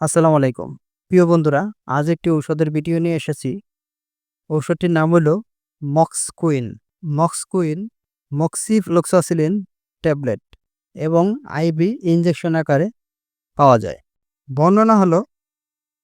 আসসালামু আলাইকুম। প্রিয় বন্ধুরা, আজ একটি ঔষধের ভিডিও নিয়ে এসেছি। ঔষধটির নাম হলো মক্সকুইন। মক্সকুইন মক্সিফ্লোক্সাসিলিন ট্যাবলেট এবং আইবি ইঞ্জেকশন আকারে পাওয়া যায়। বর্ণনা হলো,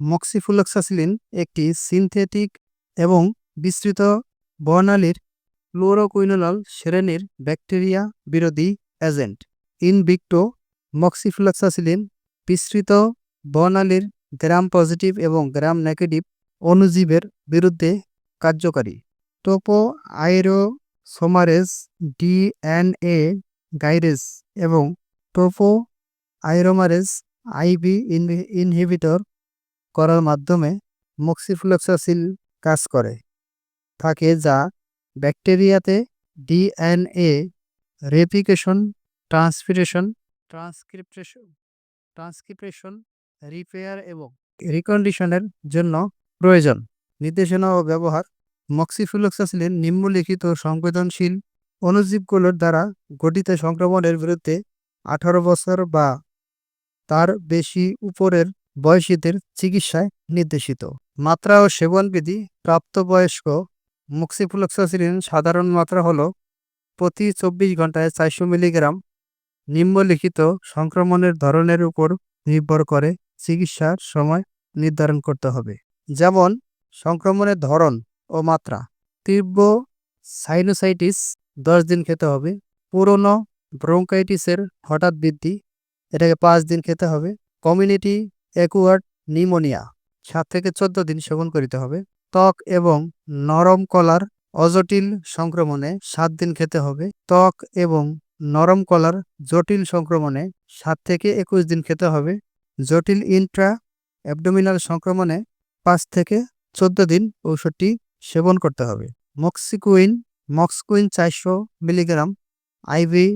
মক্সিফ্লোক্সাসিলিন একটি সিনথেটিক এবং বিস্তৃত বর্ণালীর ফ্লোরোকুইনোনল শ্রেণির ব্যাকটেরিয়া বিরোধী এজেন্ট। ইন ভিক্টো মক্সিফ্লোক্সাসিলিন বিস্তৃত বর্ণালীর গ্রাম পজিটিভ এবং গ্রাম নেগেটিভ অণুজীবের বিরুদ্ধে কার্যকারী। টোপো আইরোসোমারেজ ডিএনএ গাইরেস এবং টোপো আইরোমারেজ আইবি ইনহিবিটর করার মাধ্যমে মক্সিফ্লোক্সাসিল কাজ করে। থাকে যা ব্যাকটেরিয়াতে DNA replication transpiration transcription transcription repair এবং রিকন্ডিশনের জন্য প্রয়োজন। নির্দেশনা ও ব্যবহার মক্সিফ্লোক্সাসিলিন নিম্নলিখিত সংবেদনশীল অণুজীবগুলোর দ্বারা গঠিত সংক্রমণের বিরুদ্ধে আঠারো বছর বা তার বেশি উপরের বয়সীদের চিকিৎসায় নির্দেশিত। মাত্রা ও সেবনবিধি, প্রাপ্তবয়স্ক মক্সিফ্লোক্সাসিলিন সাধারণ মাত্রা হল প্রতি চব্বিশ ঘন্টায় চারশো মিলিগ্রাম। নিম্নলিখিত সংক্রমণের ধরনের উপর নির্ভর করে চিকিৎসার সময় নির্ধারণ করতে হবে। যেমন, সংক্রমণের ধরন ও মাত্রা। তীব্র সাইনোসাইটিস দশ দিন খেতে হবে। পুরনো ব্রোঙ্কাইটিসের হঠাৎ বৃদ্ধি, এটাকে পাঁচ দিন খেতে হবে। কমিউনিটি অ্যাকুয়ার্ড নিউমোনিয়া সাত থেকে চোদ্দ দিন সেবন করিতে হবে। ত্বক এবং নরম কলার অজটিল সংক্রমণে সাত দিন খেতে হবে। ত্বক এবং নরম কলার জটিল সংক্রমণে সাত থেকে একুশ দিন খেতে হবে। জটিল ইন্ট্রা অ্যাবডোমিনাল সংক্রমণে পাঁচ থেকে চোদ্দ দিন ঔষধটি সেবন করতে হবে। মক্সিকুইন মক্সকুইন চারশো মিলিগ্রাম আইভি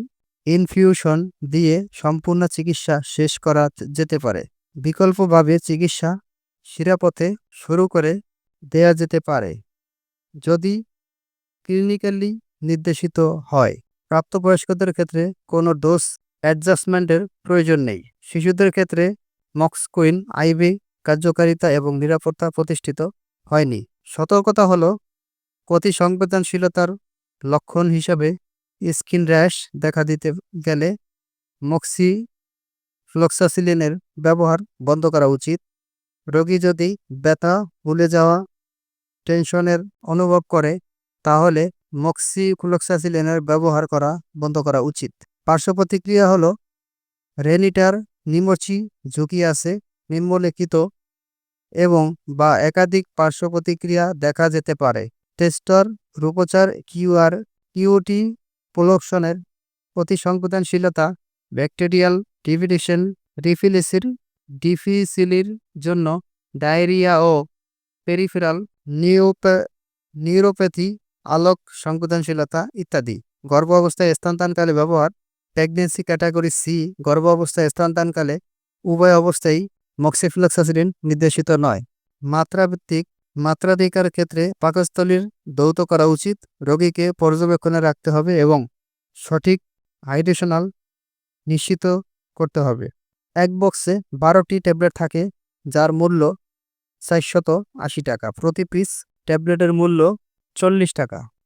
ইনফিউশন দিয়ে সম্পূর্ণ চিকিৎসা শেষ করা যেতে পারে। বিকল্পভাবে চিকিৎসা শিরাপথে শুরু করে দেয়া যেতে পারে। যদি ক্লিনিক্যালি নির্দেশিত হয়, প্রাপ্তবয়স্কদের ক্ষেত্রে কোনো ডোজ অ্যাডজাস্টমেন্টের প্রয়োজন নেই। শিশুদের ক্ষেত্রে মক্সকুইন, আইভি, কার্যকারিতা এবং নিরাপত্তা প্রতিষ্ঠিত হয়নি। সতর্কতা হলো, অতি সংবেদনশীলতার লক্ষণ হিসাবে স্কিন র্যাশ দেখা দিতে গেলে মক্সি ফ্লোক্সাসিলিনের ব্যবহার বন্ধ করা উচিত। রোগী যদি ব্যথা ভুলে যাওয়া, টেনশনের অনুভব করে, তাহলে মক্সিফ্লোক্সাসিলিনের ব্যবহার করা বন্ধ করা উচিত। পার্শ্ব প্রতিক্রিয়া হলো, রেনিটার নিমোচি ঝুঁকি আছে, নিম্নলিখিত এবং বা একাধিক পার্শ্ব প্রতিক্রিয়া দেখা যেতে পারে। টেস্টর রূপচার কিউআর, কিউটি প্রোডাকশনের অতি সংবেদনশীলতা, ব্যাকটেরিয়াল ডিভিডেশন রিফিলিসির ডিফিসিলির জন্য ডায়রিয়া ও পেরিফেরাল নিউপে নিউরোপ্যাথি, আলোক সংবেদনশীলতা ইত্যাদি। গর্ভ অবস্থায় স্থানদানকালে ব্যবহার প্রেগনেন্সি ক্যাটাগরি সি গর্ভ অবস্থায় স্থানদানকালে উভয় অবস্থায় মক্সিফ্লোক্সাসিলিন নির্দেশিত নয়। মাত্রাভিত্তিক মাত্রাধিকার ক্ষেত্রে পাকস্থলীর দৌত করা উচিত, রোগীকে পর্যবেক্ষণে রাখতে হবে এবং সঠিক হাইড্রেশনাল নিশ্চিত করতে হবে। এক বক্সে বারোটি ট্যাবলেট থাকে, যার মূল্য চারশত আশি টাকা। প্রতি পিস ট্যাবলেটের মূল্য চল্লিশ টাকা।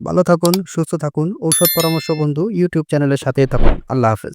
ভালো থাকুন সুস্থ থাকুন। ঔষধ পরামর্শ বন্ধু ইউটিউব চ্যানেলের সাথে থাকুন। আল্লাহ হাফেজ।